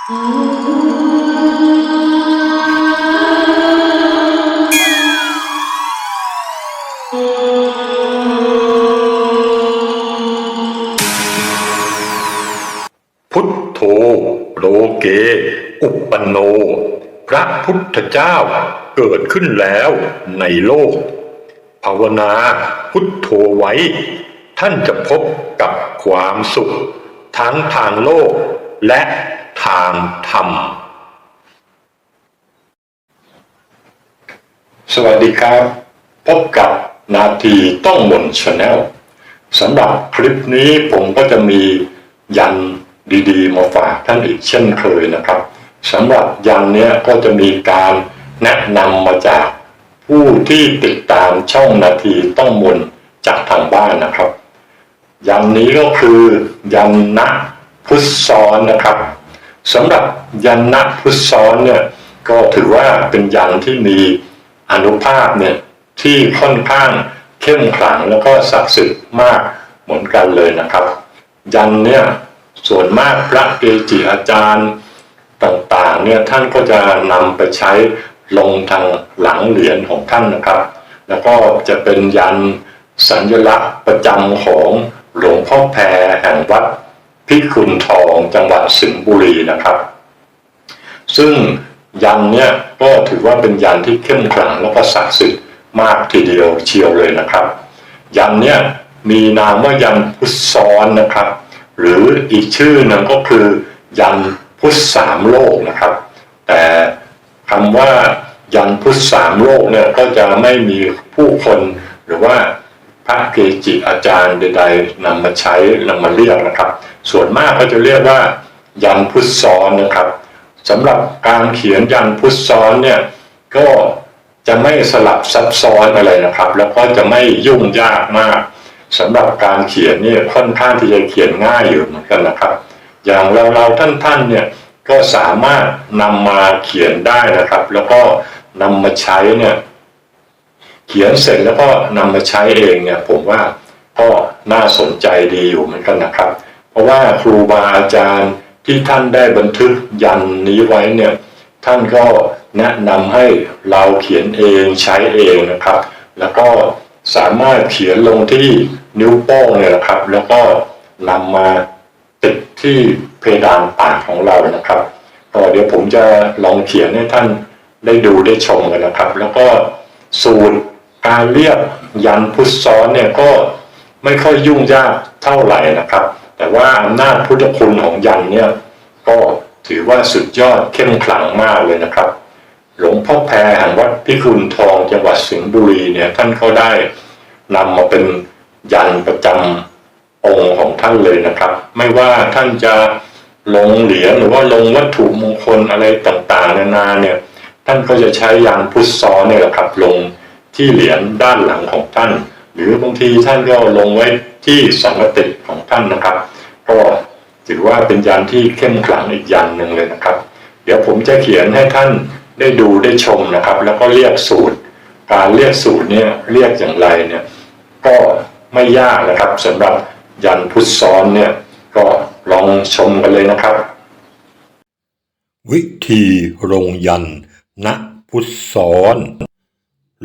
พุทโธโลเก อุปปนโน พระพุทธเจ้าเกิดขึ้นแล้วในโลก ภาวนาพุทโธไว้ ท่านจะพบกับความสุข ทั้งทางโลกและ ทางธรรม สวัสดีครับ พบกับนาทีต้องมนชาแนลสำหรับคลิปนี้ผมก็จะมียันดีๆ มาฝากท่านอีกเช่นเคยนะครับสำหรับยันเนี้ยก็จะมีการแนะนำมาจากผู้ที่ติดตามช่องนาทีต้องมนจากทางบ้านนะครับ ยันนี้ก็คือยันนะพุทธซ้อนนะครับ สำหรับยันนะพุทธซ้อนเนี่ยก็ถือว่าเป็นยันที่มีอนุภาพเนี่ยที่ค่อนข้างเข้มขลังแล้วก็ศักดิ์สิทธิ์มากเหมือนกันเลยนะครับ ยันเนี่ยส่วนมากพระเกจิอาจารย์ต่างๆเนี่ยท่านก็จะนำไปใช้ลงทางหลังเหรียญของท่านนะครับ แล้วก็จะเป็นยันสัญลักษณ์ประจำของหลวงพ่อแพรแห่งวัด พิคุนทองจังหวัดสิงห์บุรีนะครับ ซึ่งยันเนี่ยก็ถือว่าเป็นยันที่เข้มขลังแล้วก็ศักดิ์สิทธิ์มากทีเดียวเชียวเลยนะครับ ยันเนี่ยมีนามว่ายันพุทธซ้อนนะครับ หรืออีกชื่อนึงก็คือยันพุทธสามโลกนะครับ แต่คำว่ายันพุทธสามโลกเนี่ยก็จะไม่มีผู้คนหรือว่าพระเกจิอาจารย์ใดๆนำมาใช้นำมาเรียกนะครับ ส่วนมากก็จะเรียกว่า ยันพุทธซ้อนนะครับสำหรับการเขียนยันพุทธซ้อนเนี่ยก็จะไม่สลับซับซ้อนอะไรนะครับ แล้วก็จะไม่ยุ่งยากมากสำหรับการเขียนเนี่ยค่อนข้างที่จะเขียนง่ายอยู่เหมือนกันนะครับ อย่างเราเราท่านท่านๆเนี่ยก็สามารถนำมาเขียนได้นะครับ แล้วก็นำมาใช้เนี่ยเขียนเสร็จแล้วก็นำมาใช้เองเนี่ยผมว่าก็น่าสนใจดีอยู่เหมือนกันนะครับ เพราะว่าครูบาอาจารย์ที่ท่านได้บันทึกยันนี้ไว้เนี่ยท่านก็แนะนำให้เราเขียนเองใช้เองนะครับ แล้วก็สามารถเขียนลงที่นิ้วโป้งเนี่ยนะครับ แล้วก็นำมาติดที่เพดานปากของเรานะครับก็เดี๋ยวผมจะลองเขียนให้ท่านได้ดูได้ชมกันนะครับ แล้วก็สูตรการเรียกยันพุทธซ้อนเนี่ยก็ไม่ค่อยยุ่งยากเท่าไหร่นะครับ แต่ว่าอำนาจพุทธคุณของยันเนี่ยก็ถือว่าสุดยอดเข้มขลังมากเลยนะครับ หลวงพ่อแพรแห่งวัดพิคุลทองจังหวัดสิงห์บุรีเนี่ยท่านก็ได้นำมาเป็นยันประจำองค์ของท่านเลยนะครับ ไม่ว่าท่านจะลงเหรียญหรือว่าลงวัตถุมงคลอะไรต่างๆ นานาเนี่ยท่านก็จะใช้ยันพุทธซ้อนเนี่ยแหละครับลงที่เหรียญด้านหลังของท่าน หรือบางทีท่านก็ลงไว้ที่สังกติของท่านนะครับ ก็ถือว่าเป็นยันที่เข้มขลังอีกยันหนึ่งเลยนะครับ เดี๋ยวผมจะเขียนให้ท่านได้ดูได้ชมนะครับ แล้วก็เรียกสูตร การเรียกสูตรเนี่ยเรียกอย่างไรเนี่ยก็ไม่ยากนะครับสำหรับยันพุทธซ้อนเนี่ยก็ลองชมกันเลยนะครับ วิธีลงยันณพุทธซ้อน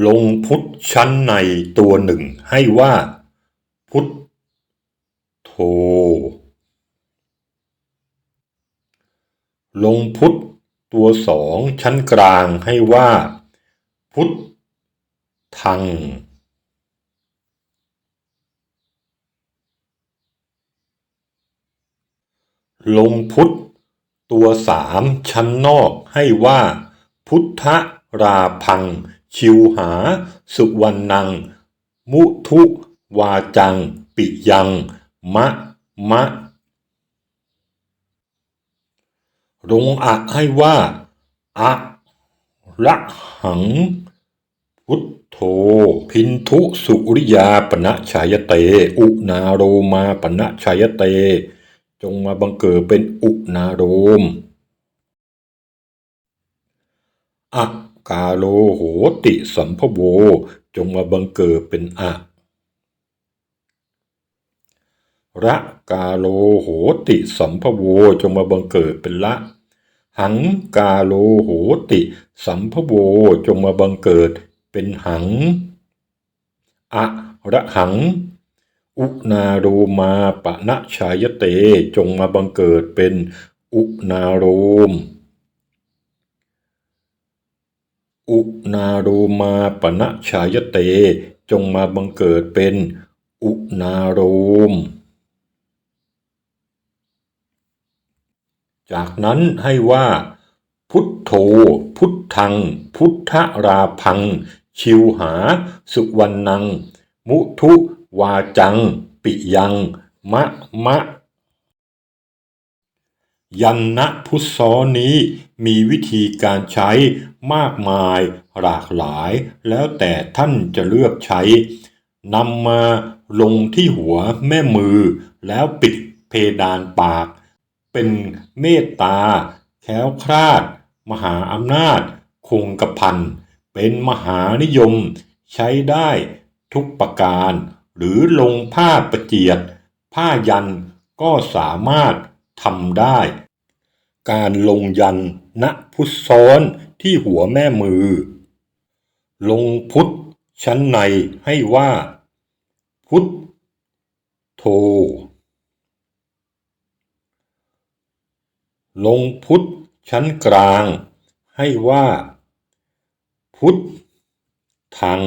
ลงพุทธชั้นในตัวหนึ่งให้ว่า พุทธโธลงพุทธตัวสองชั้นกลางให้ว่า พุทธทัง ลงพุทธตัวสามชั้นนอกให้ว่า พุทธราพัง ชิวหา สุวรรณัง มุทุวาจัง ปิยัง มะ มะลงอะให้ว่าอะระหัง พุทโธพินทุสุริยาปณะชายเต อุนาโรมาปณะชายเต จงมาบังเกิดเป็นอุณาโรมอะ กาโลโหติสัมภโว จงมาบังเกิดเป็นอะระกาโลโหติสัมภโว จงมาบังเกิดเป็นละ หังกาโลโหติสัมภโว จงมาบังเกิดเป็นหัง อะระหัง อุนาโรมาปะนะชายเต จงมาบังเกิดเป็นอุนาโรม อุนาโรมาปะนะชายเต จงมาบังเกิดเป็น อุนาโรม จากนั้นให้ว่า พุทโธ พุทธัง พุทธราพัง ชิวหา สุวรรณัง มุทุวาจัง ปิยัง มะมะ ยันนะพุทธซ้อนี้มีวิธีการใช้มากมายหลากหลาย แล้วแต่ท่านจะเลือกใช้นำมาลงที่หัวแม่มือ แล้วปิดเพดานปาก เป็นเมตตา แค้วคลาด มหาอำนาจ คงกระพัน เป็นมหานิยม ใช้ได้ทุกประการ หรือลงผ้าประเจียด ผ้ายันก็สามารถ ทำได้ การลงยันณพุทธซ้อนที่หัวแม่มือ ลงพุทธชั้นในให้ว่า พุทธโธลงพุทธชั้นกลางให้ว่า พุทธทัง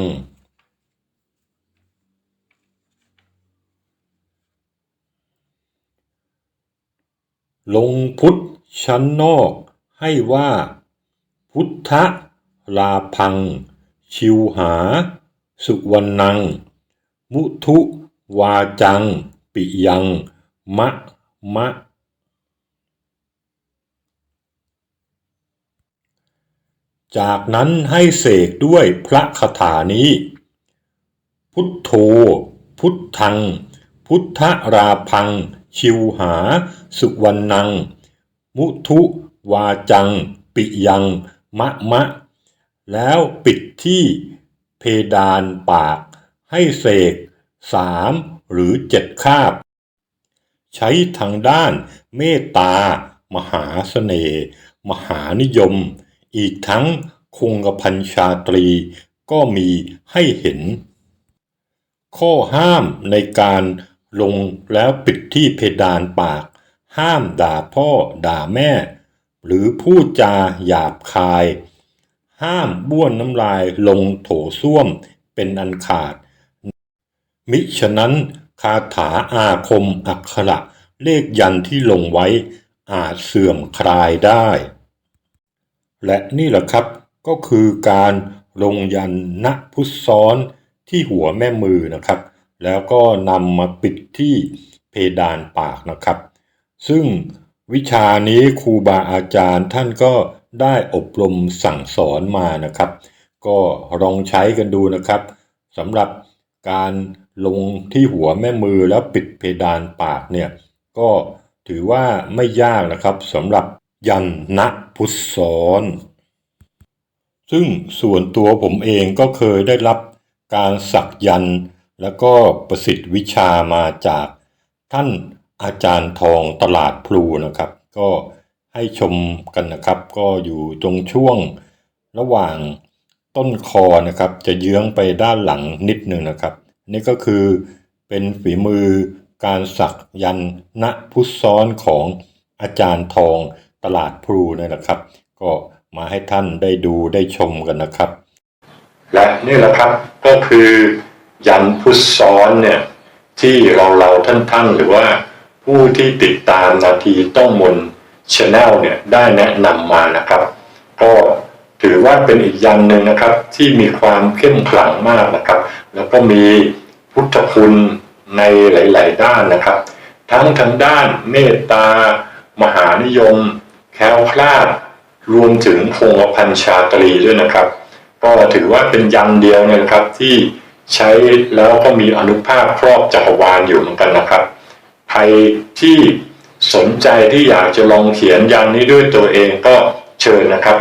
ลงพุทธชั้นนอกให้ว่า พุทธลาพัง ชิวหา สุวรรณัง มุทุวาจัง ปิยัง มะ มะ จากนั้นให้เสกด้วยพระคาถานี้ พุทโธ พุทธัง พุทธราพัง ชิวหา สุวรรณัง มุทุวาจัง ปิยัง มะมะ แล้วปิดที่เพดานปากให้เสกสามหรือเจ็ดคาบ ใช้ทางด้านเมตตา มหาเสน่ห์มหานิยม อีกทั้งคงกระพันชาตรีก็มีให้เห็น ข้อห้ามในการ ลงแล้วปิดที่เพดานปาก ห้ามด่าพ่อด่าแม่ หรือพูดจาหยาบคาย ห้ามบ้วนน้ำลายลงโถส้วมเป็นอันขาด มิฉะนั้นคาถาอาคมอักขระเลขยันที่ลงไว้อาจเสื่อมคลายได้ และนี่แหละครับก็คือการลงยันณพุทธซ้อนที่หัวแม่มือนะครับ แล้วก็นำมาปิดที่เพดานปากนะครับ ซึ่งวิชานี้ครูบาอาจารย์ท่านก็ได้อบรมสั่งสอนมานะครับ ก็ลองใช้กันดูนะครับสำหรับการลงที่หัวแม่มือแล้วปิดเพดานปากเนี่ยก็ถือว่าไม่ยากนะครับสำหรับยันณพุทธซ้อน ซึ่งส่วนตัวผมเองก็เคยได้รับการสักยันต์ แล้วก็ประสิทธิ์วิชามาจากท่านอาจารย์ทองตลาดพลูนะครับ ก็ให้ชมกันนะครับ ก็อยู่ตรงช่วงระหว่างต้นคอนะครับ จะเยื้องไปด้านหลังนิดนึงนะครับ นี่ก็คือเป็นฝีมือการสักยันต์ณพุทธซ้อนของอาจารย์ทองตลาดพลูนี่แหละครับ ก็มาให้ท่านได้ดูได้ชมกันนะครับ และนี่แหละครับก็คือ ยันพุทธซ้อนเนี่ยที่เราเราท่านท่านๆหรือว่าผู้ที่ติดตามนาทีต้องมนชแนลเนี่ยได้แนะนำมานะครับ ก็ถือว่าเป็นอีกยันหนึ่งนะครับที่มีความเข้มขลังมากนะครับ แล้วก็มีพุทธคุณในหลาย ๆ ด้านนะครับ ทั้งทางด้านเมตตามหานิยม แคล้วคลาด รวมถึงพงพันชาตรีด้วยนะครับ ก็ถือว่าเป็นยันเดียวเนยนะครับที่ ใช้แล้วก็มีอนุภาพครอบจักรวาลอยู่เหมือนกันนะครับ ใครที่สนใจที่อยากจะลองเขียนยันนี้ด้วยตัวเองก็เชิญนะครับ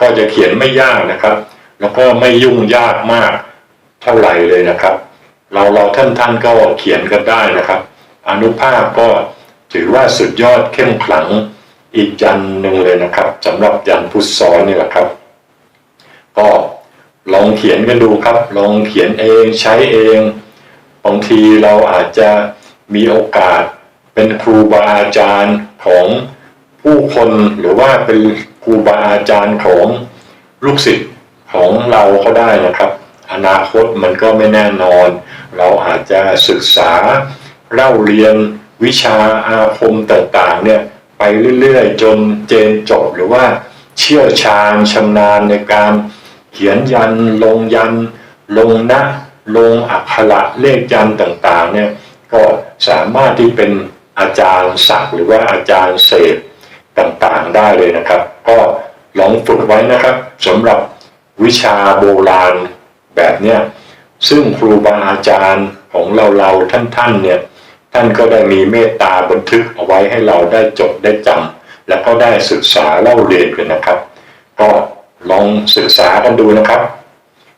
ก็จะเขียนไม่ยากนะครับ แล้วก็ไม่ยุ่งยากมากเท่าไหร่เลยนะครับ เราเราท่านท่านก็เขียนกันได้นะครับ อนุภาพก็ถือว่าสุดยอดเข้มขลังอีกยันหนึ่งเลยนะครับสำหรับยันพุทธซ้อนนี่แหละครับ ก็ ลองเขียนกันดูครับ ลองเขียนเองใช้เองบางทีเราอาจจะมีโอกาสเป็นครูบาอาจารย์ของผู้คนหรือว่าเป็นครูบาอาจารย์ของลูกศิษย์ของเราก็ได้นะครับ อนาคตมันก็ไม่แน่นอน เราอาจจะศึกษาเล่าเรียนวิชาอาคมต่างๆเนี่ยไปเรื่อยๆ จนเจนจบหรือว่าเชี่ยวชาญชำนาญในการ เขียนยันลงยัน ลงนะลงอักขระเลขยันต่างๆเนี่ยก็สามารถที่เป็นอาจารย์ศักหรือว่าอาจารย์เสกต่างๆได้เลยนะครับ ก็ลองฝึกไว้นะครับสำหรับวิชาโบราณแบบเนี้ยซึ่งครูบาอาจารย์ของเราเราๆท่านๆเนี่ยท่านก็ได้มีเมตตาบันทึกเอาไว้ให้เราได้จดได้จำแล้วก็ได้ศึกษาเล่าเรียนกันนะครับ ก็ ลองศึกษากันดูนะครับ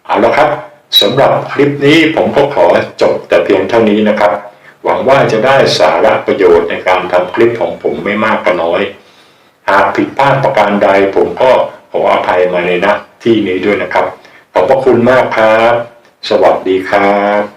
เอาละครับสำหรับคลิปนี้ผมก็ขอจบแต่เพียงเท่านี้นะครับ หวังว่าจะได้สาระประโยชน์ในการทำคลิปของผมไม่มากก็น้อย หากผิดพลาดประการใดผมก็ขออภัยมาในณที่นี้ด้วยนะครับ ขอบพระคุณมากครับ สวัสดีครับ